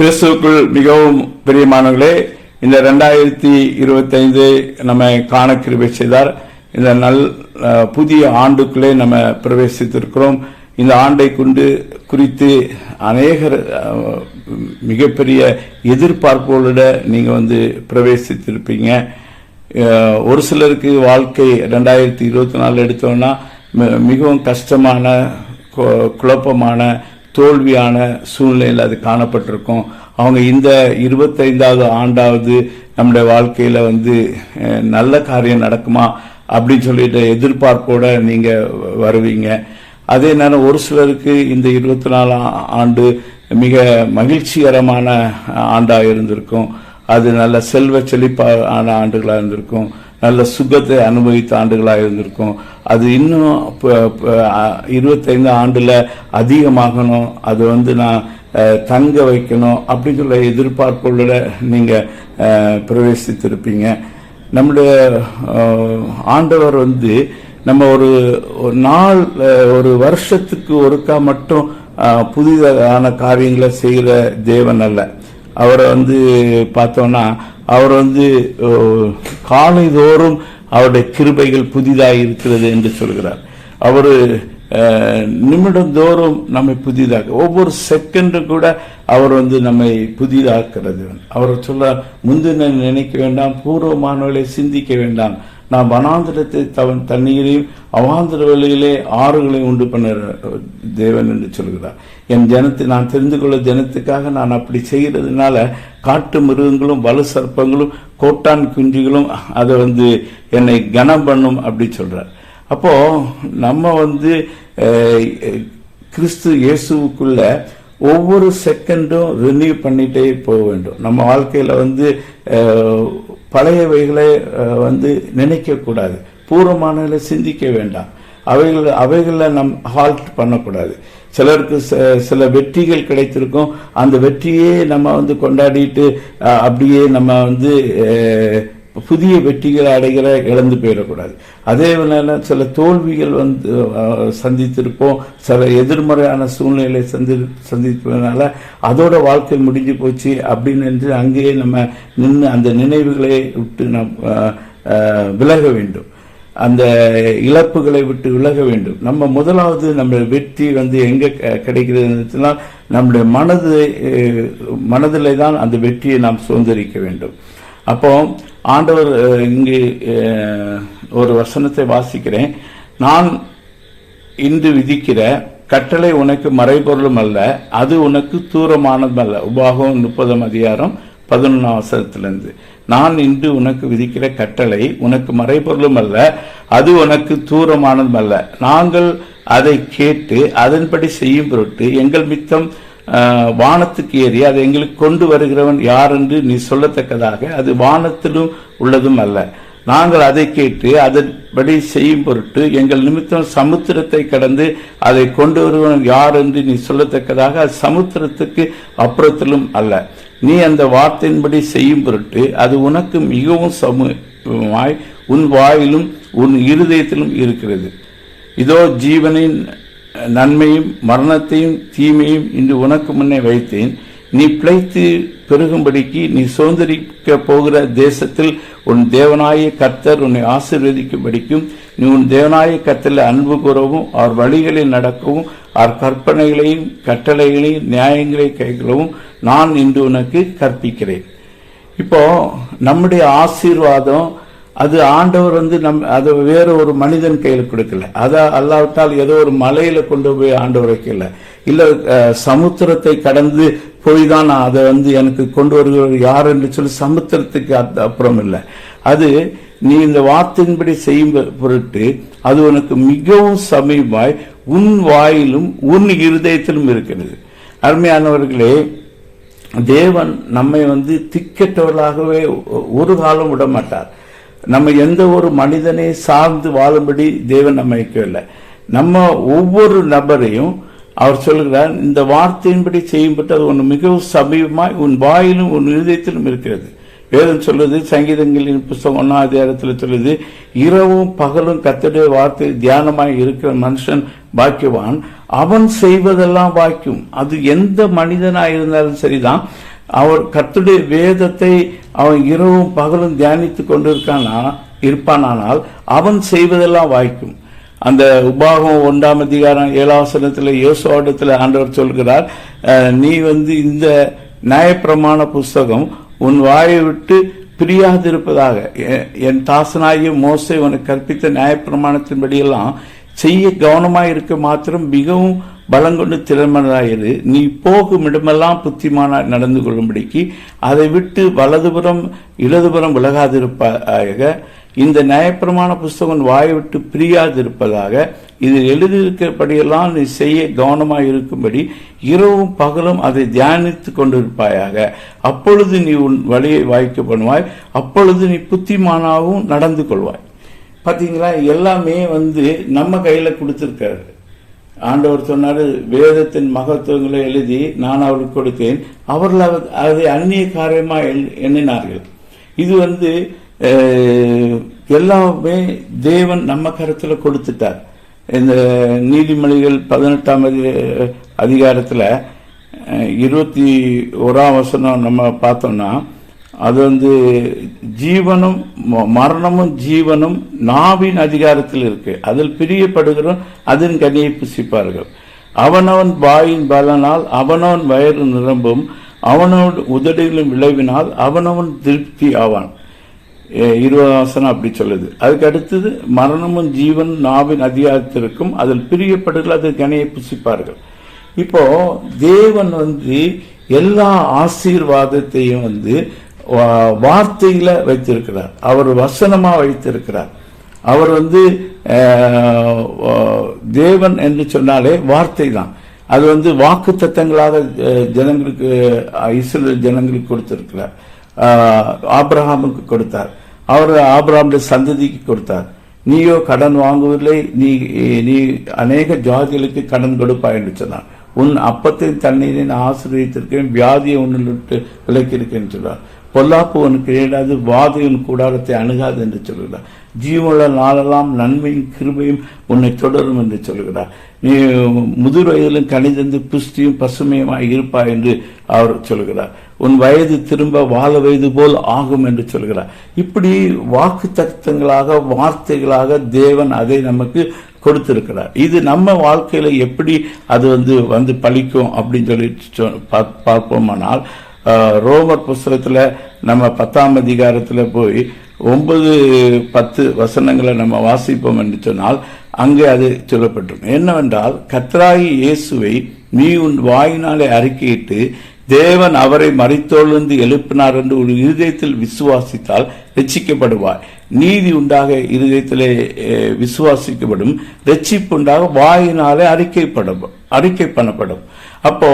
கிறிஸ்துவுக்குள் மிகவும் பிரியமானவர்களே இந்த ரெண்டாயிரத்தி இருபத்தைந்து நம்ம காண கிருபை செய்தார். இந்த நல் புதிய ஆண்டுக்குள்ளே நம்ம பிரவேசித்திருக்கிறோம். இந்த ஆண்டை கொண்டு குறித்து அநேகர் மிகப்பெரிய எதிர்பார்ப்புகளோட நீங்க வந்து பிரவேசித்திருப்பீங்க. ஒரு சிலருக்கு வாழ்க்கை ரெண்டாயிரத்தி இருபத்தி நாலு எடுத்தோம்னா மிகவும் கஷ்டமான கு- குழப்பமான தோல்வியான சூழ்நிலையில் அது காணப்பட்டிருக்கும். அவங்க இந்த இருபத்தைந்தாவது ஆண்டாவது நம்முடைய வாழ்க்கையில் வந்து நல்ல காரியம் நடக்குமா அப்படின்னு சொல்லிட்டு எதிர்பார்ப்போட நீங்க வருவீங்க. அதே நேரம் ஒரு சிலருக்கு இந்த இருபத்தி நாலாம் ஆண்டு மிக மகிழ்ச்சிகரமான ஆண்டாக இருந்திருக்கும். அது நல்ல செல்வ செழிப்பான ஆண்டுகளாக இருந்திருக்கும். நல்ல சுகத்தை அனுபவித்த ஆண்டுகளாக இருந்திருக்கும். அது இன்னும் இருபத்தைந்து ஆண்டுல அதிகமாகணும். அது வந்து நான் தங்க வைக்கணும் அப்படின்னு சொல்ல எதிர்பார்ப்புகளோட நீங்க பிரவேசித்திருப்பீங்க. நம்முடைய ஆண்டவர் வந்து நம்ம ஒரு ஒரு நாள் ஒரு வருஷத்துக்கு ஒருக்கா மட்டும் புதிதான காரியங்களை செய்கிற தேவன் அல்ல. அவரை வந்து பார்த்தோம்னா அவர் வந்து அஹ், காலைதோறும் அவருடைய கிருபைகள் புதிதாக இருக்கிறது என்று சொல்கிறார். அவர் நிமிடந்தோறும் நம்மை புதிதாக ஒவ்வொரு செகண்டும் கூட அவர் வந்து நம்மை புதிதாக்கிறது. அவர் சொல்ல முந்தின நினைக்க வேண்டாம் பூர்வமானவர்களை சிந்திக்க வேண்டாம். நான் வனாந்திரத்தை தவன் தண்ணீரையும் அவாந்திர வழியிலே ஆறுகளையும் உண்டு பண்ண தேவன் என்று சொல்கிறார். என் ஜனத்தை நான் தெரிந்து கொள்ள ஜனத்துக்காக நான் அப்படி செய்கிறதுனால காட்டு மிருகங்களும் வலு சர்ப்பங்களும் கோட்டான் குஞ்சுகளும் அதை வந்து என்னை கனம் பண்ணும் அப்படி சொல்கிறார் அப்போது நம்ம வந்து கிறிஸ்து இயேசுக்குள்ள ஒவ்வொரு செகண்டும் ரினியூ பண்ணிட்டே போக வேண்டும். நம்ம வாழ்க்கையில் வந்து பழையவைகளை வந்து நினைக்கக்கூடாது. பூர்வமானதை சிந்திக்க வேண்டாம். அவைகள் அவைகளில் நம் ஹால்ட் பண்ணக்கூடாது. சிலருக்கு ச- சில வெற்றிகள் கிடைத்திருக்கும். அந்த வெற்றியே நம்ம வந்து கொண்டாடிட்டு அப்படியே நம்ம வந்து புதிய வெற்றிகளை அடைகிற இழந்து போயிடக்கூடாது. அதே வேளையில சில தோல்விகள் வந்து சந்தித்திருப்போம். சில எதிர்மறையான சூழ்நிலை சந்தி சந்திப்பதனால அதோட வாழ்க்கை முடிஞ்சு போச்சு அப்படின்னு என்று அங்கேயே நம்ம நின்று அந்த நினைவுகளை விட்டு நம் விலக வேண்டும். அந்த இழப்புகளை விட்டு விலக வேண்டும். நம்ம முதலாவது நம்ம வெற்றி வந்து எங்கே க- கிடைக்கிறதுனா நம்முடைய மனது மனதிலே தான் அந்த வெற்றியை நாம் சுதந்திரிக்க வேண்டும். அப்போ ஆண்டவர் இங்கு ஒரு வசனத்தை வாசிக்கிறேன். நான் இன்று விதிக்கிற கட்டளை உனக்கு மறைபொருளும் அல்ல அது உனக்கு தூரமானதும் அல்ல உபாகம் முப்பதாம் அதிகாரம் பதினொன்றாம் வசனத்திலிருந்து. நான் இன்று உனக்கு விதிக்கிற கட்டளை உனக்கு மறைபொருளும் அல்ல அது உனக்கு தூரமானதும் அல்ல நாங்கள் அதை கேட்டு அதன்படி செய்யும் பொருட்டு எங்கள் மித்தம் வானத்துக்கு ஏறி அதை எங்களுக்கு கொண்டு வருகிறவன் யார் என்று நீ சொல்லத்தக்கதாக அது வானத்திலும் உள்ளதும் அல்ல. நாங்கள் அதை கேட்டு அதன்படி செய்யும் பொருட்டு எங்கள் நிமித்தம் சமுத்திரத்தை கடந்து அதை கொண்டு வருவன் யார் என்று நீ சொல்லத்தக்கதாக அது சமுத்திரத்துக்கு அப்புறத்திலும் அல்ல. நீ அந்த வார்த்தையின்படி செய்யும் பொருட்டு அது உனக்கு மிகவும் சமூகமாய் உன் வாயிலும் உன் இருதயத்திலும் இருக்கிறது. இதோ ஜீவனின் நன்மையும் மரணத்தையும் தீமையும் இன்று உனக்கு முன்னே வைத்தேன். நீ பிழைத்து பெருகும்படிக்கு நீ சுதந்திரிக்க போகிற தேசத்தில் உன் தேவனாய கர்த்தர் உன்னை ஆசீர்வதிக்கும்படிக்கும் நீ உன் தேவனாய கர்த்தரில் அன்பு கூறவும் அவர் வழிகளில் நடக்கவும் அவர் கற்பனைகளையும் கட்டளைகளையும் நியாயங்களை கேட்கவும் நான் இன்று உனக்கு கற்பிக்கிறேன். இப்போ நம்முடைய ஆசீர்வாதம் அது ஆண்டவர் வந்து நம் அது வேற ஒரு மனிதன் கையில் கொடுக்கல. அதை அல்லாவிட்டால் ஏதோ ஒரு மலையில கொண்டு போய் ஆண்டவர் வைக்கல. இல்லை சமுத்திரத்தை கடந்து போய் தான் நான் அதை வந்து எனக்கு கொண்டு வருகிறவர் யார் என்று சொல்லி சமுத்திரத்துக்கு அது அப்புறம் இல்லை. அது நீ இந்த வார்த்தையின்படி செய்யும் பொருட்டு அது உனக்கு மிகவும் சமீபமாய் உன் வாயிலும் உன் இருதயத்திலும் இருக்கிறது. அருமையானவர்களே தேவன் நம்மை வந்து திக்கற்றவர்களாகவே ஒரு காலம் விட மாட்டார் நம்ம எந்த ஒரு மனிதனை சார்ந்து வாழும்படி தேவன் நம்ம வைக்கவில்லை நம்ம ஒவ்வொரு நபரையும் அவர் சொல்கிறார் இந்த வார்த்தையின்படி செய்யும்பட்டு அது ஒன்று மிகவும் சமீபமாய் உன் வாயிலும் உன் இருதயத்திலும் இருக்கிறது. வேதம் சொல்லுது சங்கீதங்களின் புஸ்தகம் ஒன்னாம் அதிகாரத்தில் சொல்லுது இரவும் பகலும் கத்தடைய வார்த்தை தியானமாய் இருக்கிற மனுஷன் பாக்கியவான். அவன் செய்வதெல்லாம் வாக்கியம் அது எந்த மனிதனாக இருந்தாலும் சரிதான். அவர் கத்துடைய வேதத்தை அவன் இரவும் பகலும் தியானித்து கொண்டிருக்கானா இருப்பானானால் அவன் செய்வதெல்லாம் வாய்க்கும். அந்த உபாகம் ஒன்றாம் அதிகாரம் ஏழாவசனத்தில் யோசுவாடத்தில் ஆண்டவர் சொல்கிறார் நீ வந்து இந்த நியாயப்பிரமாண புஸ்தகம் உன் வாயை விட்டு பிரியாதிருப்பதாக. என் தாசனாகிய மோசை உனக்கு கற்பித்த நியாயப்பிரமாணத்தின்படியெல்லாம் செய்ய கவனமாக இருக்க மாத்திரம் மிகவும் பலங்கொண்டு திறமனதாயிரு நீ போகும் இடமெல்லாம் புத்திமானாய் நடந்து கொள்ளும்படிக்கு அதை விட்டு வலதுபுறம் இடதுபுறம் விலகாதிருப்பாக இந்த நியாயப்பிரமான புஸ்தகம் வாயை விட்டு பிரியாதிருப்பதாக. இதில் எழுதியிருக்கிறபடியெல்லாம் நீ செய்ய கவனமாக இருக்கும்படி இரவும் பகலும் அதை தியானித்துக் கொண்டிருப்பாயாக. அப்பொழுது நீ உன் வழியை வாய்க்க பண்ணுவாய். அப்பொழுது நீ புத்திமானாகவும் நடந்து கொள்வாய். பார்த்தீங்களா எல்லாமே வந்து நம்ம கையில் கொடுத்துருக்காரு ஆண்டவர் சொன்னார் வேதத்தின் மகத்துவங்களை எழுதி நான் அவருக்கு கொடுத்தேன். அவர்கள் அதை அந்நிய காரியமாக எண்ணினார்கள். இது வந்து எல்லாமே தேவன் நம்ம கருத்தில் கொடுத்துட்டார். இந்த நீதிமொழிகள் பதினெட்டாம் அதிகாரத்தில் இருபத்தி ஓராம் வசனம் நம்ம பார்த்தோம்னா அது வந்து ஜீவனும் ம- மரணமும் ஜீவனும் நாவின் அதிகாரத்தில் இருக்கு. அதில் பிரியப்படுகிறோம் அதன் கனியை புசிப்பார்கள். அவனவன் வாயின் பலனால் அவனவன் வயிறு நிரம்பும் அவனவன் உதடுகளும் விளைவினால் அவனவன் திருப்தி ஆவான். எ- அப்படி சொல்லுது. அதுக்கு அடுத்தது மரணமும் ஜீவன் நாவின் அதிகாரத்திற்கும் அதில் பிரியப்படுகள் அது கனியை புசிப்பார்கள். இப்போ தேவன் வந்து எல்லா ஆசீர்வாதத்தையும் வந்து வார்த்தையில் வைத்திருக்கிறார். அவர் வசனமாக வைத்திருக்கிறார். அவர் வந்து தேவன் என்று சொன்னாலே வார்த்தை தான் அது வந்து வாக்கு தத்தங்களாக ஜனங்களுக்கு இஸ்ரேல் ஜனங்களுக்கு கொடுத்திருக்கிறார். ஆப்ரஹாமுக்கு கொடுத்தார். அவர் ஆப்ரஹாமுடைய சந்ததிக்கு கொடுத்தார். நீயோ கடன் வாங்குவதில்லை நீ நீ அநேக ஜாதிகளுக்கு கடன் கொடுப்பாய் என்று சொன்னார். உன் அப்பத்தின் தண்ணீரை நான் ஆசீர்வதித்திருக்கேன் வியாதியை உன்னில் விட்டு விலக்கியிருக்கேன் சொல்றார் பொல்லாப்பு உனக்கு இடையாது வாதை உன் கூடாரத்தை அணுகாது என்று சொல்கிறார். ஜீவனுள்ள நாளெல்லாம் நன்மையும் கிருபையும் உன்னை தொடரும் என்று சொல்கிறார். நீ முதிர் வயதிலும் கணிதந்து புஷ்டியும் பசுமையுமாய் இருப்பாய் என்று அவர் சொல்கிறார். உன் வயது திரும்ப வாழ வயது போல் ஆகும் என்று சொல்கிறார். இப்படி வாக்கு தத்துவங்களாக வார்த்தைகளாக தேவன் அதை நமக்கு கொடுத்திருக்கிறார். இது நம்ம வாழ்க்கையில எப்படி அது வந்து வந்து பழிக்கும் அப்படின்னு சொல்லி சொ- பா- பார்ப்போமானால் ரோமர் புஸ்தகத்தில் நம்ம பத்தாம் அதிகாரத்தில் போய் ஒன்பது பத்து வசனங்களை நம்ம வாசிப்போம் என்று சொன்னால் அங்கே அது சொல்லப்பட்டிருக்கும். என்னவென்றால் கத்ராயி இயேசுவை நீ உன் வாயினாலே அறிக்கையிட்டு தேவன் அவரை மறைத்தோழ்ந்து எழுப்பினார் என்று ஒரு இருதயத்தில் விசுவாசித்தால் ரட்சிக்கப்படுவார் நீதி உண்டாக இருதயத்திலே விசுவாசிக்கப்படும். ரட்சிப்பு உண்டாக வாயினாலே அறிக்கைப்படும் அறிக்கை பண்ணப்படும் அப்போ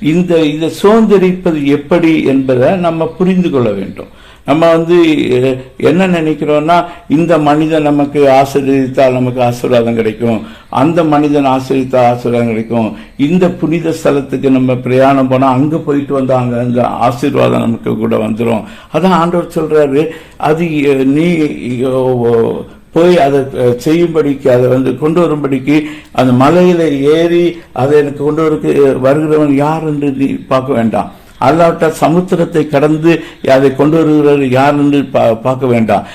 இந்த இதை சுதந்திரிப்பது எப்படி என்பதை நம்ம புரிந்து கொள்ள வேண்டும். நம்ம வந்து என்ன நினைக்கிறோம்னா இந்த மனிதன் நமக்கு ஆசீர்வதித்தால் நமக்கு ஆசீர்வாதம் கிடைக்கும். அந்த மனிதன் ஆசீர்வித்தால் ஆசீர்வாதம் கிடைக்கும். இந்த புனித ஸ்தலத்துக்கு நம்ம பிரயாணம் போனால் அங்கே போயிட்டு வந்தால் அங்கே அந்த ஆசீர்வாதம் நமக்கு கூட வந்துடும் அதான் ஆண்டவர் சொல்கிறாரு அது நீ போய் அதை செய்யும்படிக்கு அதை வந்து கொண்டு வரும்படிக்கு அந்த மலையில் ஏறி அதை எனக்கு கொண்டு வரக்கு வருகிறவன் யார் என்று நீ பார்க்க வேண்டாம். அல்லாவிட்டால் சமுத்திரத்தை கடந்து அதை கொண்டு வருகிறவர் யார் என்று பா- பார்க்க வேண்டாம்.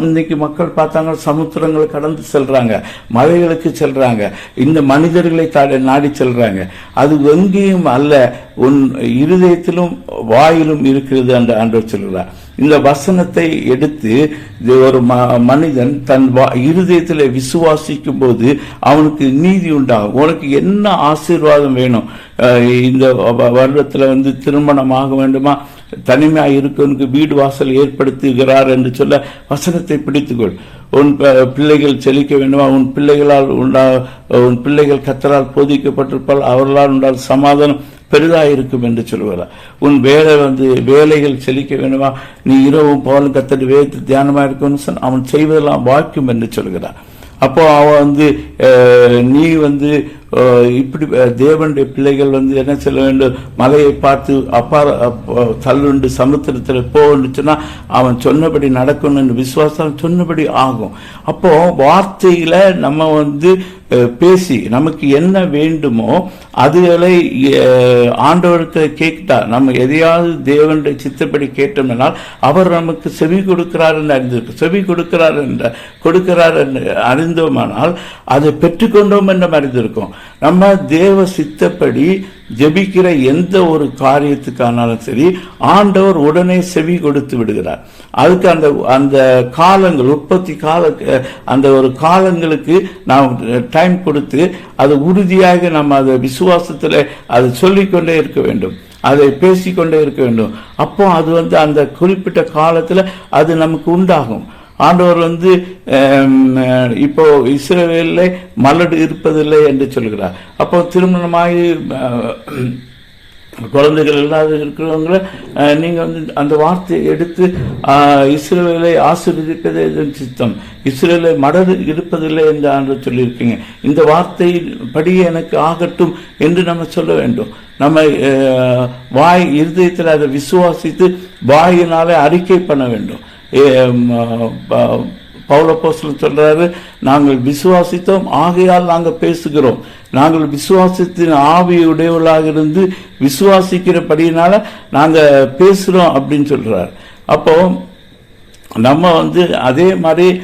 இன்னைக்கு மக்கள் பார்த்தாங்க சமுத்திரங்களை கடந்து செல்றாங்க மலைகளுக்கு செல்றாங்க இந்த மனிதர்களை தாடி நாடி செல்றாங்க. அது எங்கேயும் அல்ல உன் இருதயத்திலும் வாயிலும் இருக்கிறது என்று ஆண்டவர் சொல்கிறார் இந்த வசனத்தை எடுத்து இது ஒரு ம- மனிதன் தன் வா- இருதயத்தில் விசுவாசிக்கும் போது அவனுக்கு நீதி உண்டாகும். உனக்கு என்ன ஆசீர்வாதம் வேணும்? இந்த வ- வந்து திருமணம் ஆக வேண்டுமா? தனிமையாக இருக்கவனுக்கு வீடு வாசல் ஏற்படுத்துகிறார் என்று சொல்ல வசனத்தை பிடித்துக்கொள். உன் பிள்ளைகள் செழிக்க வேண்டுமா? உன் பிள்ளைகளால் உண்டா உன் பிள்ளைகள் கத்தரால் போதிக்கப்பட்டிருப்பால் அவர்களால் உண்டால் சமாதானம் பெரிதாக இருக்கும் என்று சொல்லுவார் உன் வேலை வந்து வேலைகள் செழிக்க வேண்டுமா? நீ இரவும் பகலும் கத்தடி வேத்து தியானமா இருக்கணும்னு சொன்ன அவன் செய்வதெல்லாம் வாய்க்கும் என்று சொல்கிறார் அப்போ அவன் வந்து அஹ், நீ வந்து இப்படி தேவனுடைய பிள்ளைகள் வந்து என்ன சொல்ல வேண்டும்? மலையை பார்த்து அப்பார தள்ளுண்டு சமுத்திரத்தில் போன்னு அவன் சொன்னபடி நடக்கணும்னு விசுவாசம் சொன்னபடி ஆகும். அப்போ வார்த்தையில நம்ம வந்து பேசி நமக்கு என்ன வேண்டுமோ அதுகளை அஹ், ஆண்டவருக்கு கேட்டா நம்ம எதையாவது தேவனுடைய சித்தப்படி கேட்டோம்னால் அவர் நமக்கு செவி கொடுக்கிறார் என்று அறிந்திருக்கு செவி கொடுக்கிறார் என்ற கொடுக்கிறார் என்று அறிந்தோமானால் அதை பெற்றுக்கொண்டோம் என்று அறிந்திருக்கோம். நம்ம தேவ சித்தப்படி ஜெபிக்கிற எந்த ஒரு காரியத்துக்கானாலும் சரி ஆண்டவர் உடனே செவி கொடுத்து விடுகிறார். அதுக்கு அந்த அந்த காலங்கள் உற்பத்தி கால அந்த ஒரு காலங்களுக்கு நாம் டைம் கொடுத்து அது உறுதியாக நம்ம அதை விசுவாசத்தில் அதை சொல்லிக்கொண்டே இருக்க வேண்டும். அதை பேசிக்கொண்டே இருக்க வேண்டும். அப்போ அது வந்து அந்த குறிப்பிட்ட காலத்தில் அது நமக்கு உண்டாகும். ஆண்டவர் வந்து இப்போ இஸ்ரவேலில் மலடு இருப்பதில்லை என்று சொல்கிறார். அப்போ திருமணமாகி குழந்தைகள் இல்லாத இருக்கிறவங்கள நீங்கள் வந்து அந்த வார்த்தையை எடுத்து இஸ்ரேலை இஸ்ரவேலை ஆசீர்வதிப்பதே இதன் சித்தம். இஸ்ரேலை மடது இருப்பதில்லை என்று ஆண்டு சொல்லியிருக்கீங்க. இந்த வார்த்தை படியே எனக்கு ஆகட்டும் என்று நம்ம சொல்ல வேண்டும். நம்ம வாய் இருதயத்தில் அதை விசுவாசித்து வாயினாலே அறிக்கை பண்ண வேண்டும். பௌலப்போஸ்தலன் சொல்கிறாரு நாங்கள் விசுவாசித்தோம் ஆகையால் நாங்கள் பேசுகிறோம். நாங்கள் விசுவாசத்தின் ஆவியுடையவர்களாக இருந்து விசுவாசிக்கிறபடியினால நாங்கள் பேசுகிறோம் அப்படின்னு சொல்கிறார் அப்போ நம்ம வந்து அதே மாதிரி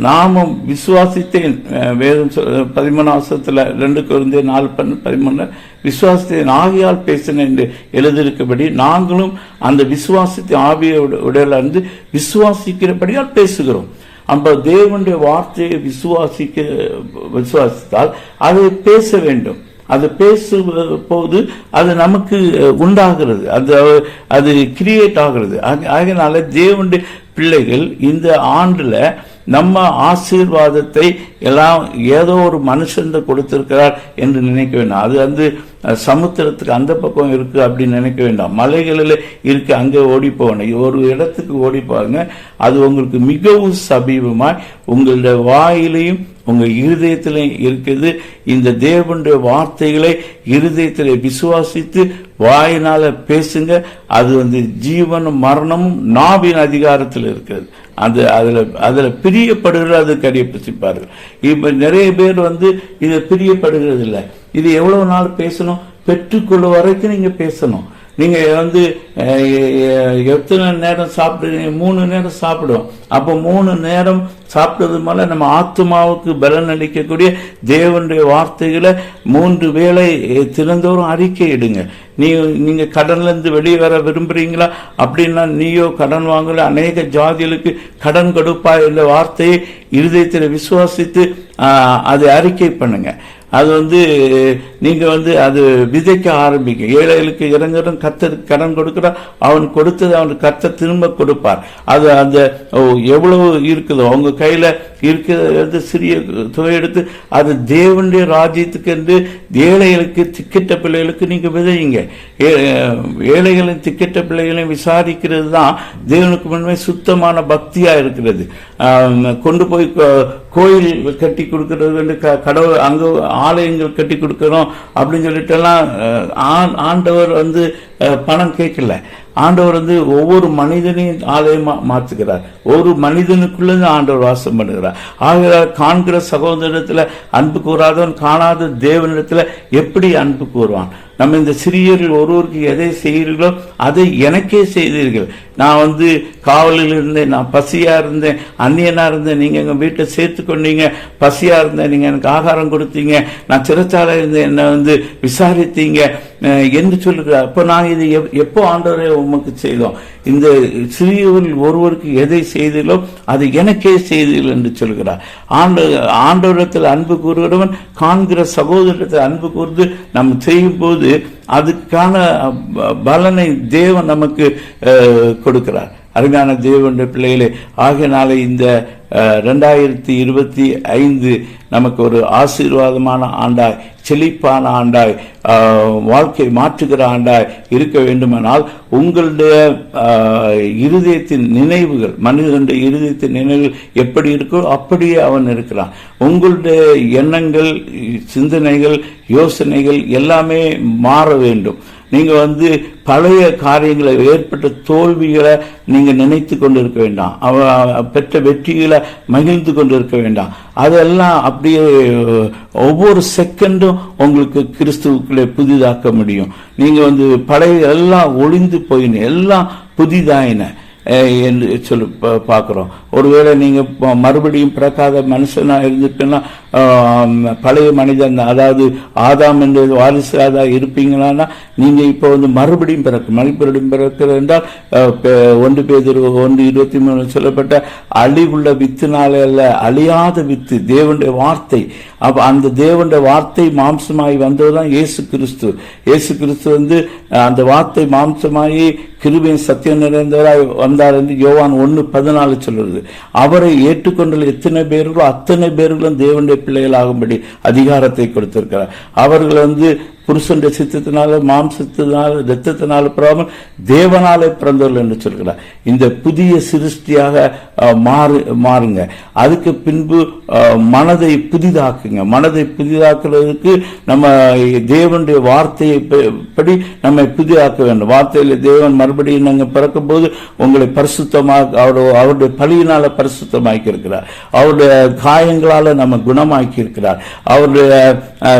நாமும் விசுவாசித்தேன். வேதம் சொல் பதிமூணு வருஷத்துல ரெண்டு குழந்தை நாலு பண்ணு பதிமூணு விசுவாசத்தின். ஆவியால் பேசினேன் என்று எழுதியிருக்கபடி நாங்களும் அந்த விசுவாசத்தின் ஆவியோட உடல இருந்து விசுவாசிக்கிறபடியால் பேசுகிறோம். நம்ம தேவனுடைய வார்த்தையை விசுவாசிக்க விசுவாசித்தால் அதை பேச வேண்டும். அது பேசும் போது அது நமக்கு உண்டாகிறது. அது அது கிரியேட் ஆகிறது. ஆக- தேவனுடைய பிள்ளைகள் இந்த ஆண்டில் நம்ம ஆசீர்வாதத்தை எல்லாம் ஏதோ ஒரு மனுஷன் கொடுத்திருக்கிறார் என்று நினைக்க வேண்டாம். அது வந்து சமுத்திரத்துக்கு அந்த பக்கம் இருக்குது அப்படின்னு நினைக்க வேண்டாம். மலைகளில் இருக்கு அங்கே ஓடி போகணும் ஒரு இடத்துக்கு ஓடி போங்க அது உங்களுக்கு மிகவும் சமீபமாய் உங்களுடைய வாயிலையும் உங்கள் இருதயத்திலையும் இருக்குது. இந்த தேவனுடைய வார்த்தைகளை இருதயத்தில் விசுவாசித்து வாயினால் பேசுங்க அது வந்து ஜீவனும் மரணமும் நாவின் அதிகாரத்தில் இருக்கிறது. அந்த அதில் அதில் பிரியப்படுகிற அது கடைபிடிச்சிப்பார்கள் இப்போ நிறைய பேர் வந்து இதை பிரியப்படுகிறது இல்லை இது எவ்வளவு நாள் பேசணும்? பெற்றுக்கொள்ள வரைக்கும் நீங்கள் பேசணும். நீங்கள் வந்து எத்தனை நேரம் சாப்பிடுறீங்க? மூணு நேரம் சாப்பிடுவோம். அப்போ மூணு நேரம் சாப்பிட்டது மேல நம்ம ஆத்மாவுக்கு பலன் அளிக்கக்கூடிய தேவனுடைய வார்த்தைகளை மூன்று வேளை திறந்தோறும் அறிக்கை இடுங்க. நீ நீங்கள் கடன்லேருந்து வெளியே வர விரும்புறீங்களா? அப்படின்னா நீயோ கடன் வாங்கல அநேக ஜாதிகளுக்கு கடன் கொடுப்பா என்ற வார்த்தையை இருதயத்தில் விசுவாசித்து அதை அறிக்கை பண்ணுங்கள் அது வந்து நீங்கள் வந்து அது விதைக்க ஆரம்பிக்க. ஏழைகளுக்கு இறங்குறோம் கத்தர் கடன் கொடுக்கிறார் அவன் கொடுத்தது அவனுக்கு கத்த திரும்ப கொடுப்பார். அது அந்த எவ்வளவு இருக்குதோ உங்க கையில் இருக்கிறது சிறிய தொகை எடுத்து அது தேவனுடைய ராஜ்யத்துக்கு என்று ஏழைகளுக்கு திக்கிட்ட பிள்ளைகளுக்கு நீங்கள் விதையுங்க. ஏ- ஏழைகளின் திக்கிட்ட பிள்ளைகளையும் விசாரிக்கிறது தான் தேவனுக்கு முன்மே சுத்தமான பக்தியாக இருக்கிறது. கொண்டு போய் கோ- கோயில் கட்டி கொடுக்கறது வந்து க- கடவுள் அங்கே ஆலயங்கள் கட்டி கொடுக்கணும் அப்படின்னு சொல்லிட்டெல்லாம் ஆண்- ஆண்டவர் வந்து பணம் கேட்கல. ஆண்டவர் வந்து ஒவ்வொரு மனிதனையும் ஆலயமா மாற்றுகிறார் ஒரு மனிதனுக்குள்ளே ஆண்டவர் வாசம் பண்ணுகிறார். ஆகிறார் காண்கிற சகோதரத்தில் அன்பு கூறாதவன் காணாத தேவனிடத்தில் எப்படி அன்பு கூறுவான்? நம்ம இந்த சிறியர்கள் ஒருவருக்கு எதை செய்கிறீர்களோ அதை எனக்கே செய்தீர்கள். நான் வந்து காவலில் இருந்தேன் நான் பசியாக இருந்தேன் அந்நியனாக இருந்தேன் நீங்கள் எங்கள் வீட்டை சேர்த்து கொண்டீங்க பசியாக இருந்தேன் நீங்கள் எனக்கு ஆகாரம் கொடுத்தீங்க நான் சிறைச்சாலை இருந்தேன் என்னை வந்து விசாரித்தீங்க என்று சொல்லுகிறார். அப்போ நான் இது எப்- எப்போ ஆண்டவரே உமக்கு செய்தோம்? இந்த சிறியவர்கள் ஒருவருக்கு எதை செய்தீர்களோ அது எனக்கே செய்தீர்கள் என்று சொல்கிறார் ஆண்டு ஆண்டவரத்தில் அன்பு கூறுகிறவன் காண்கிற சகோதரத்தில் அன்பு கூர்ந்து நம்ம செய்யும் போது அதுக்கான பலனை தேவன் நமக்கு அஹ், கொடுக்கிறார். அருமையான தேவனுடைய பிள்ளைகளே. ஆகையினால இந்த ரெண்டாயிரத்தி இருபத்தி ஐந்து நமக்கு ஒரு ஆசீர்வாதமான ஆண்டாய் செழிப்பான ஆண்டாய் வாழ்க்கை மாற்றுகிற ஆண்டாய் இருக்க வேண்டுமானால் உங்களுடைய இருதயத்தின் நினைவுகள் மனிதனுடைய இருதயத்தின் நினைவுகள் எப்படி இருக்கோ அப்படியே அவன் இருக்கிறான். உங்களுடைய எண்ணங்கள் சிந்தனைகள் யோசனைகள் எல்லாமே மாற வேண்டும். நீங்கள் வந்து பழைய காரியங்களை ஏற்பட்ட தோல்விகளை நீங்கள் நினைத்து கொண்டு இருக்க வேண்டாம். அவ பெற்ற வெற்றிகளை மகிழ்ந்து கொண்டு இருக்க வேண்டாம். அதெல்லாம் அப்படியே ஒவ்வொரு செகண்டும் உங்களுக்கு கிறிஸ்துவுக்குள்ளே புதிதாக்க முடியும். நீங்கள் வந்து பழைய எல்லாம் ஒளிந்து போயின எல்லாம் புதிதாயின என்று சொல்லி பார்க்குறோம். ஒருவேளை நீங்கள் மறுபடியும் பிறக்காத மனுஷனாக இருந்துட்டுன்னா பழைய மனிதன் அதாவது ஆதாம் என்ற வாரிசாக இருப்பீங்களான்னா நீங்க இப்போ வந்து மறுபடியும் பிறக்கும் மறுபடியும் பிறக்கிறது என்றால் ஒன்று பேர் ஒன்று இருபத்தி மூணு சொல்லப்பட்ட அழிவுள்ள வித்துனால அல்ல அழியாத வித்து தேவனுடைய வார்த்தை. அப்ப அந்த தேவனுடைய வார்த்தை மாம்சமாகி வந்ததுதான் இயேசு கிறிஸ்து. இயேசு கிறிஸ்து வந்து அந்த வார்த்தை மாம்சமாகி கிருபின் சத்தியம் நிறைந்தவராய் வந்தார் என்று யோவான் ஒன்று பதினாலு சொல்லுறது அவரை ஏற்றுக்கொண்ட எத்தனை பேர்களோ அத்தனை பேர்களும் தேவனுடைய பிள்ளைகளாகும்படி அதிகாரத்தை கொடுத்திருக்கிறார். அவர்கள் வந்து புருஷனுடைய சித்தத்தினால மாம்சத்தினால ரத்தத்தினால பிறவாமல் தேவனாலே பிறந்தவர்கள் என்று சொல்கிறார். இந்த புதிய சிருஷ்டியாக மாறு மாறுங்க. அதுக்கு பின்பு மனதை புதிதாக்குங்க. மனதை புதிதாக்குறதுக்கு நம்ம தேவனுடைய வார்த்தையை படி நம்மை புதிதாக்க வேண்டும். வார்த்தையில தேவன் மறுபடியும் நாங்கள் பிறக்கும் போது உங்களை பரிசுத்தமாக அவருடைய அவருடைய பழியினால பரிசுத்தமாக்கி இருக்கிறார் அவருடைய காயங்களால நம்ம குணமாக்கி இருக்கிறார் அவருடைய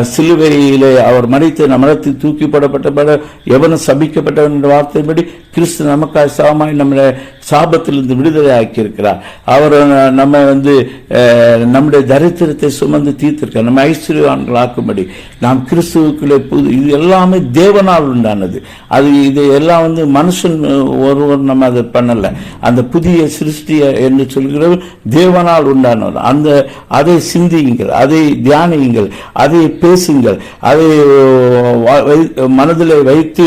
சிலுவையிலே அவர் மறித்து நம்மளத்தில் தூக்கி போடப்பட்ட எவனும் சபிக்கப்பட்டவன் என்ற வார்த்தையின்படி கிறிஸ்து நமக்காக சாமாய் நம்மளை சாபத்திலிருந்து விடுதலை ஆக்கியிருக்கிறார் அவர் நம்ம வந்து நம்முடைய தரித்திரத்தை சுமந்து தீர்த்திருக்கார் நம்ம ஐஸ்வர்யவான்கள் ஆக்கும்படி நாம் கிறிஸ்துவுக்குள்ளே புது இது எல்லாமே தேவனால் உண்டானது. அது இது எல்லாம் வந்து மனுஷன் ஒருவர் நம்ம அதை பண்ணலை. அந்த புதிய சிருஷ்டியை என்று சொல்கிறவர் தேவனால் உண்டானவர். அந்த அதை சிந்தியுங்கள் அதை தியானியுங்கள் அதை பேசுங்கள் அதை மனதில் வை- வைத்து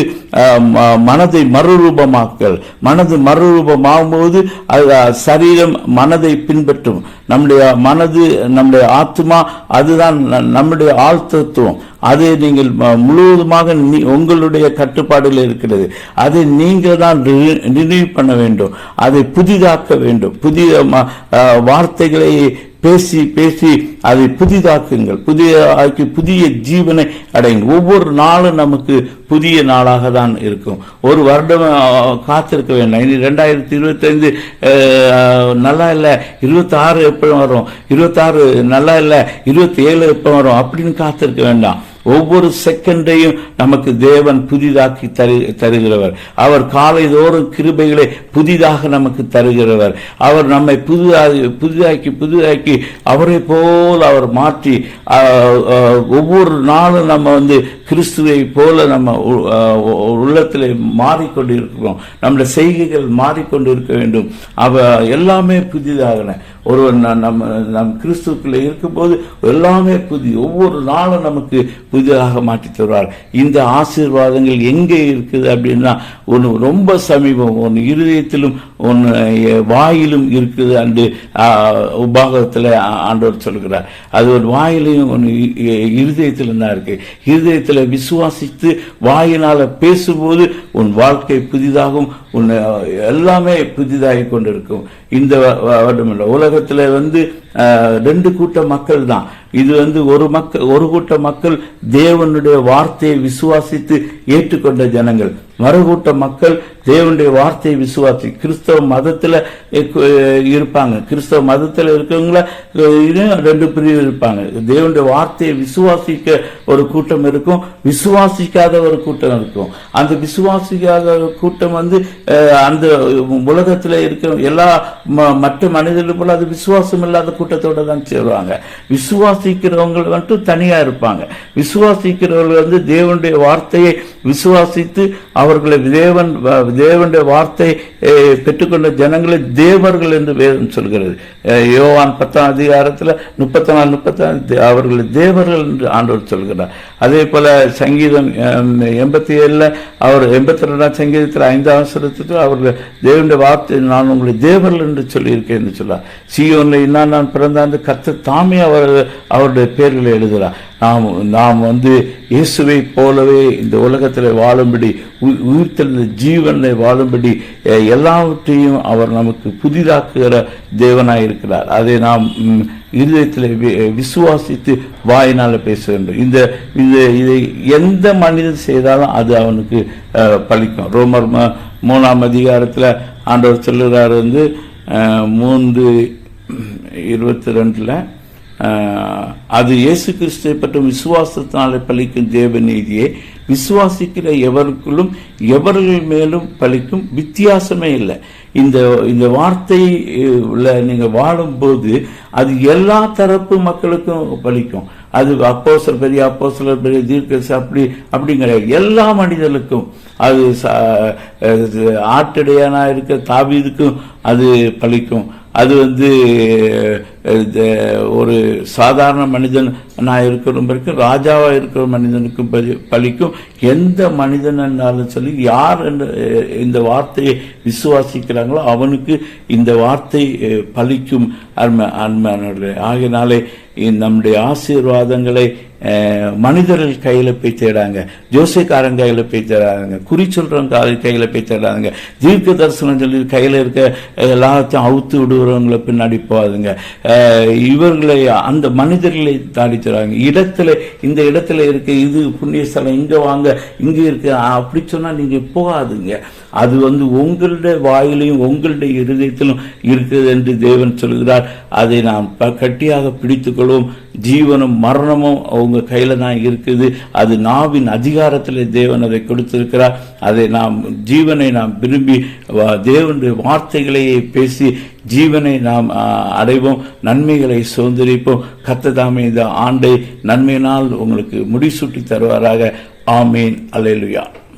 மனதை மறுரூபமாக்கல். மனது மறுரூபமாகும்போது அது சரீரம் மனதை பின்பற்றும். நம்முடைய மனது நம்முடைய ஆத்மா அதுதான் ந- நம்முடைய ஆழ்த்தத்துவம் அது அதை நீங்கள் முழுவதுமாக நீ- உங்களுடைய கட்டுப்பாடில் இருக்கிறது. அதை நீங்கள் தான் ரினியூ பண்ண வேண்டும். அதை புதிதாக்க வேண்டும். புதிய ம- வார்த்தைகளை பேசி பேசி அதை புதிதாக்குங்கள். புதிய ஆக்கி புதிய ஜீவனை அடையுங்கள் ஒவ்வொரு நாளும் நமக்கு புதிய நாளாக தான் இருக்கும். ஒரு வருடம் காத்திருக்க வேண்டாம். இனி ரெண்டாயிரத்தி இருபத்தைந்து நல்லா இல்லை இருபத்தி ஆறு எப்போ வரும். இருபத்தாறு நல்லா இல்லை இருபத்தி ஏழு எப்போ வரும். அப்படின்னு காத்திருக்க வேண்டாம். ஒவ்வொரு செகண்டையும் நமக்கு தேவன் புதிதாக்கி தரு தருகிறவர். அவர் காலைதோறும் கிருபைகளை புதிதாக நமக்கு தருகிறவர். அவர் நம்மை புதிதாக புதிதாக்கி புதிதாக்கி அவரை போல் அவர் மாற்றி ஒவ்வொரு நாளும் நம்ம வந்து கிறிஸ்துவை போல நம்ம உள்ளத்தில் மாறிக்கொண்டு இருக்கிறோம் நம்முடைய செய்கைகள் மாறிக்கொண்டு இருக்க வேண்டும். அவ எல்லாமே புதிதாகன. ஒருவர் நம்ம நம் கிறிஸ்துக்குள்ள இருக்கும்போது எல்லாமே புதி ஒவ்வொரு நாளும் நமக்கு புதிதாக மாற்றி தருவார். இந்த ஆசீர்வாதங்கள் எங்கே இருக்குது அப்படின்னா ஒன்று ரொம்ப சமீபம் ஒன்று இருதயத்திலும் உன் வாயிலும் இருக்குது அன்று உபாகத்தில் ஆண்டவர் சொல்கிறார். அது ஒரு வாயிலையும் ஒன்று இருதயத்திலும் தான் இருக்கு. இருதயத்தில் விசுவாசித்து வாயினால் பேசும்போது உன் வாழ்க்கை புதிதாகும் உன் எல்லாமே புதிதாகி கொண்டிருக்கும். இந்த வருடமில்லை வருடம் இல்லை. உலகத்தில் வந்து ரெண்டு கூட்ட மக்கள் தான். இது வந்து ஒரு மக்கள் ஒரு கூட்ட மக்கள் தேவனுடைய வார்த்தையை விசுவாசித்து ஏற்றுக்கொண்ட ஜனங்கள். மறுகூட்ட மக்கள் தேவனுடைய வார்த்தையை விசுவாசி. கிறிஸ்தவ மதத்தில் இருப்பாங்க. கிறிஸ்தவ மதத்தில் இருக்கிறவங்கள இன்னும் ரெண்டு பிரிவு இருப்பாங்க. தேவனுடைய வார்த்தையை விசுவாசிக்க ஒரு கூட்டம் இருக்கும். விசுவாசிக்காத ஒரு கூட்டம் இருக்கும். அந்த விசுவாசிக்காத ஒரு கூட்டம் வந்து அந்த உலகத்தில் இருக்கிற எல்லா ம- மற்ற மனிதர்கள் போல அது விசுவாசம் இல்லாத கூட்டத்தோட தான் சேருவாங்க. விசுவாசிக்கிறவங்க மட்டும் தனியாக இருப்பாங்க. விசுவாசிக்கிறவர்கள் வந்து தேவனுடைய வார்த்தையை விசுவாசித்து அவர்களை தேவன் தேவனுடைய வார்த்தை பெற்றுக்கொண்ட ஜனங்களை தேவர்கள் என்று வேதம் சொல்கிறது. யோவான் பத்தாம் அதிகாரத்தில் முப்பத்தி நாலு முப்பத்தி அவர்களை தேவர்கள் என்று ஆண்டவர் சொல்கிறார். அதே போல சங்கீதம் எண்பத்தி ஏழில் அவர் எண்பத்தி ரெண்டாம் சங்கீதத்தில் ஐந்தாம் சிரத்துக்கு அவர்கள் தேவனுடைய வார்த்தை நான் உங்களை தேவர்கள் என்று சொல்லியிருக்கேன் என்று சொல்லுவார் சியோனில் இன்னா நான் பிறந்தாந்து கத்து தாமே அவர் அவருடைய பேரில் எழுதுகிறார். நாம் நாம் வந்து இயேசுவை போலவே இந்த உலகத்தில் வாழும்படி உ- உயிர்த்தெழுந்த ஜீவனை வாழும்படி எல்லாவற்றையும் அவர் நமக்கு புதிதாக்குகிற தேவனாக இருக்கிறார் அதை நாம் இருதயத்தில் வி- விசுவாசித்து வாயினால் பேச வேண்டும் இந்த இந்த இதை எந்த மனிதன் செய்தாலும் அது அவனுக்கு பழிக்கும். ரோமர் மூணாம் அதிகாரத்தில் ஆண்டவர் சொல்லுகிறார் வந்து மூன்று இருபத்தி ரெண்டில் அது இயேசு கிறிஸ்துவை பற்றும் விசுவாசத்தினாலே பலிக்கும் தேவ நீதியை விசுவாசிக்கிற எவருக்குள்ளும் எவர்கள் மேலும் பலிக்கும் வித்தியாசமே இல்லை. இந்த இந்த வார்த்தை உள்ள நீங்கள் வாழும்போது அது எல்லா தரப்பு மக்களுக்கும் பலிக்கும். அது அப்போசர் பெரிய அப்போஸ்தலர் பெரிய தீர்க்கசு அப்படி அப்படிங்கிற எல்லா மனிதர்களுக்கும் அது ஆட்டடையானா இருக்க தாவீதுக்கும் அது பலிக்கும். அது வந்து ஒரு சாதாரண மனிதன் நான் இருக்கிற பிறகு ராஜாவாக இருக்கிற மனிதனுக்கும் பலிக்கும். எந்த மனிதனாலும் சொல்லி யார் என்று, இந்த வார்த்தையை விசுவாசிக்கிறாங்களோ அவனுக்கு இந்த வார்த்தை பலிக்கும் அருமை அருமையானவர்களே ஆகினாலே நம்முடைய ஆசீர்வாதங்களை மனிதர்கள் கையில போய் தேடாங்க. ஜோசியக்காரன் கையில போய் தேடாங்க குறி சொல்றவங்க கையில போய் தேடாங்க தீர்க்க தரிசனம் சொல்லி கையில இருக்க எல்லாத்தையும் அவுத்து விடுறவங்களை பின்னாடி போகாதுங்க. இவர்களை அந்த மனிதர்களை தாடி இடத்துல இந்த இடத்துல இருக்க இது புண்ணியஸ்தலம் இங்கே வாங்க இங்கே இருக்கு அப்படி சொன்னால் நீங்கள் போகாதுங்க. அது வந்து உங்களுடைய வாயிலையும் உங்களுடைய இருதயத்திலும் இருக்குது என்று தேவன் சொல்கிறார். அதை நாம் ப- கட்டியாக பிடித்துக்கொள்வோம். ஜீவனும் மரணமும் அவங்க கையில் தான் இருக்குது. அது நாவின் அதிகாரத்தில் தேவன் அதை கொடுத்திருக்கிறார். அதை நாம் ஜீவனை நாம் விரும்பி தேவனுடைய வார்த்தைகளையே பேசி ஜீவனை நாம் அடைவோம் நன்மைகளை சுதந்திரிப்போம். கத்ததாமே இந்த ஆண்டை நன்மையினால் உங்களுக்கு முடிசூட்டி தருவாராக. ஆமீன். அலையலுயா